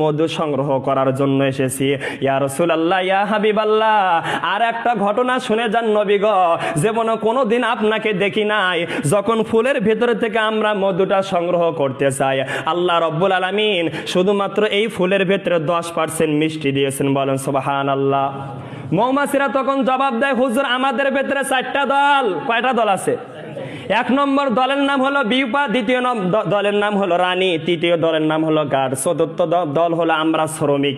মধু সংগ্রহ করার জন্য এসেছি। ইয়া রসুলাল্লাহ, ইয়া হাবিবাল্লাহ, আর একটা ঘটনা শুনে যান নবী গ যেমন কোনোদিন আপনাকে দেখি নাই। যখন ফুলের ভেতরে থেকে আমরা মধুটা সংগ্রহ করতে চাই, আল্লাহ রব্বুল আলমিন শুধুমাত্র এই ফুলের ভেতরে দশ পার্সেন্ট মিষ্টি দিয়েছেন। বলেন সোবাহান আল্লাহ মৌমাছিরা তখন জবাব দেয়, হুজুর, আমাদের ভেতরে চারটা দল। কয়টা দল আছে? এক নম্বর দলের নাম হলো বিউপা, দ্বিতীয় দলের নাম হলো রানী, তৃতীয় দলের নাম হলো গার্ড চতুর্থ দল হলো আমরা শ্রমিক।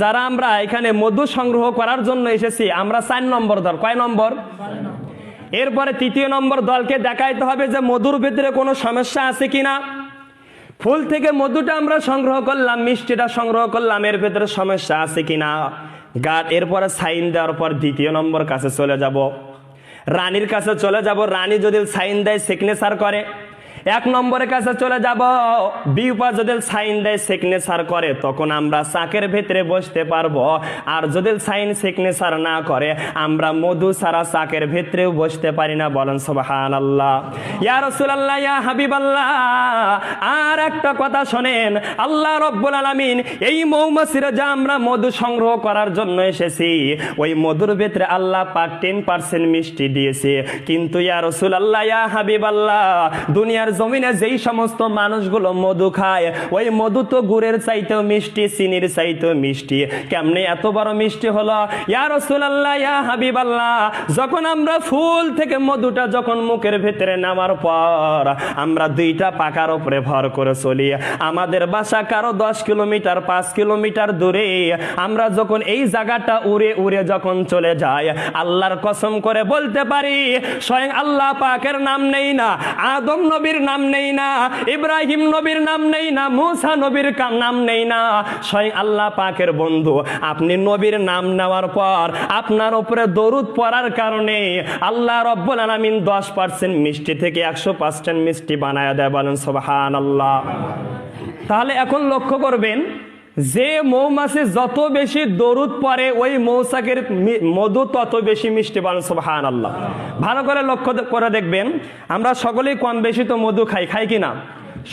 যারা আমরা এখানে মধু সংগ্রহ করার জন্য এসেছি, আমরা চার নম্বর দল। কয় নম্বর? এরপরে তৃতীয় নম্বর দলকে দেখাইতে হবে যে মধুর ভিতরে কোনো সমস্যা আছে কিনা। ফুল থেকে মধুটা আমরা সংগ্রহ করলাম, মিষ্টিটা সংগ্রহ করলাম, এর ভেতরে সমস্যা আছে কিনা। গাছ এরপরে সাইন দেওয়ার পর দ্বিতীয় নম্বর কাছে চলে যাব। রানীর কাছে চলে যাব। রানী যদি সাইন দেয় সিগনেচার করে। এক নম্বরের কাছে চলে যাব। বিউপা যদি সাইন দেয় সিগনেচার করে, তখন আমরা চাকের ভেতরে বসতে পারব। আর যদি সাইন সিগনেচার না করে, আমরা মধু সারা চাকের ভেতরেও বসতে পারি না। বলেন সোবাহান আল্লাহ ইয়া রসুলাল্লাহ, ইয়া হাবিবাল্লাহ, আর একটা কথা শোনেন, আল্লাহ রব্বুল আলামিন এই মৌমাছিরা যা আমরা মধু সংগ্রহ করার জন্য এসেছি, ওই মধুর ভেতরে আল্লাহ পাক টেন পার্সেন্ট মিষ্টি দিয়েছে। কিন্তু ইয়া রসুল আল্লাহ ইয়া হাবিব আল্লাহ দুনিয়ার জমিনে যেই সমস্ত মানুষগুলো মধু খায়, ওই মধু তো গুড়ের চাইতেও মিষ্টি, চিনির চাইতেও মিষ্টি। কেমনে এত বড় মিষ্টি হলো? ইয়া রসুলাল্লাহ, ইয়া হাবিব আল্লাহ যখন আমরা ফুল থেকে মধুটা যখন মুখের ভেতরে নামার পর, আমরা দুইটা পাকার উপরে ভর করে চলি। আমাদের বাসা কারও দশ কিলোমিটার, পাঁচ কিলোমিটার দূরে। আমরা যখন এই জায়গাটা উড়ে উড়ে যখন চলে যাই, আল্লাহর কসম করে বলতে পারি, স্বয়ং আল্লাহ পাকের নাম নেই না, আদম নবীর নাম নেই না, ইব্রাহিম নবীর নাম নেই না, মুসা নবীর নাম নেই না। স্বয়ং আল্লাহ পাকের বন্ধু, আপনি নবীর নাম নেওয়ার পর আপনার উপরে দরুদ পড়ার কারণে আল্লাহ রব্বুল আলামিন দশ পার্সেন্ট মিষ্টি থেকে একশো পার্সেন্ট মিষ্টি বানায় দেয় বলেন সোবাহান আল্লাহ তাহলে এখন লক্ষ্য করবেন যে মৌমাছি যত বেশি দরুদ পরে ওই মৌসাকের মধু তত বেশি মিষ্টি বান সুহান আল্লাহ ভালো করে লক্ষ্য করে দেখবেন, আমরা সকলেই কম বেশি তো মধু খাই খাই কি না?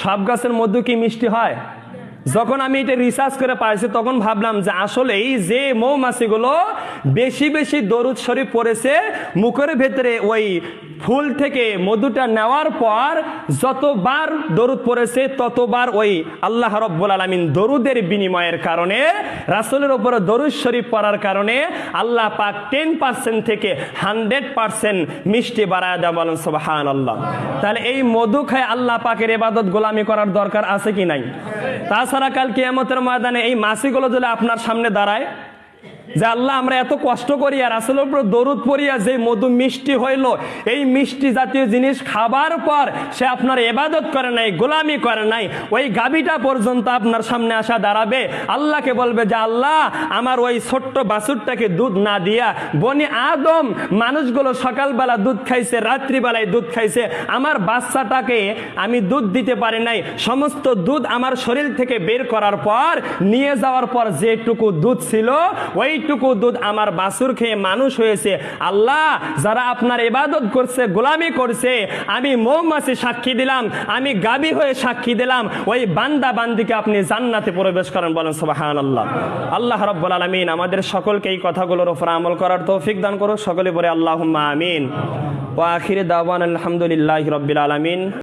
সব গাছের মধু কি মিষ্টি হয়? যখন আমি এটা রিসার্চ করে পাইছি, তখন ভাবলাম যে আসলেই যে মৌমাছিগুলো বেশি বেশি দরুদ শরীফ পড়েছে, মুখের ভেতরে ওই ফুল থেকে মধুটা নেওয়ার পর যতবার দরুদ পড়েছে, ততবার ওই আল্লাহ রব্বুল আলমিন দরুদের বিনিময়ের কারণে, রাসুলের উপরে দরুদ শরীফ পড়ার কারণে আল্লাহ পাক টেন পার্সেন্ট থেকে হান্ড্রেড পার্সেন্ট মিষ্টি বাড়ায় দেওয়া বলেন আল্লাহ তাহলে এই মধু খায় আল্লাহ পাকের এবাদত গোলামি করার দরকার আছে কি নাই? তাছাড়া কাল কিয়ামতের ময়দানে এই মাসিগুলো যদি আপনার সামনে দাঁড়ায় যে আল্লাহ, আমরা এত কষ্ট করি আর আসলে উপর দরুদ পড়িয়া যে মধু মিষ্টি হইল, এই মিষ্টি জাতীয় জিনিস খাবার পর সে আপনার এবাদত করে নাই, গোলামি করে নাই। ওই গাবিটা পর্যন্ত আপনার সামনে আসা দাঁড়াবে। আল্লাহকে বলবে যে, আল্লাহ, আমার ওই ছোট্ট বাছুরটাকে দুধ না দিয়া, বনি আদম মানুষগুলো সকালবেলা দুধ খাইছে, রাত্রিবেলায় দুধ খাইছে। আমার বাচ্চাটাকে আমি দুধ দিতে পারি নাই। সমস্ত দুধ আমার শরীর থেকে বের করার পর, নিয়ে যাওয়ার পর যেটুকু দুধ ছিল ওইটুকু দুধ আমার বাছুর খেয়ে মানুষ হয়েছে। আল্লাহ, যারা আপনার ইবাদত করছে, গোলামি করছে, আমি মৌমাছি সাক্ষী দিলাম, আমি গাবি হয়ে সাক্ষী দিলাম, ওই বান্দা বান্দিকে আপনি জান্নাতে প্রবেশ করেন বলেন সুবাহান আল্লাহ আল্লাহ রব্বুল আলমিন আমাদের সকলকে এই কথাগুলোর ওপর আমল করার তৌফিক দান করুক। সকলে বলে আল্লাহ আমিন। ও আখিরে দাওয়ান আলহামদুলিল্লাহ রব্বিল আলমিন।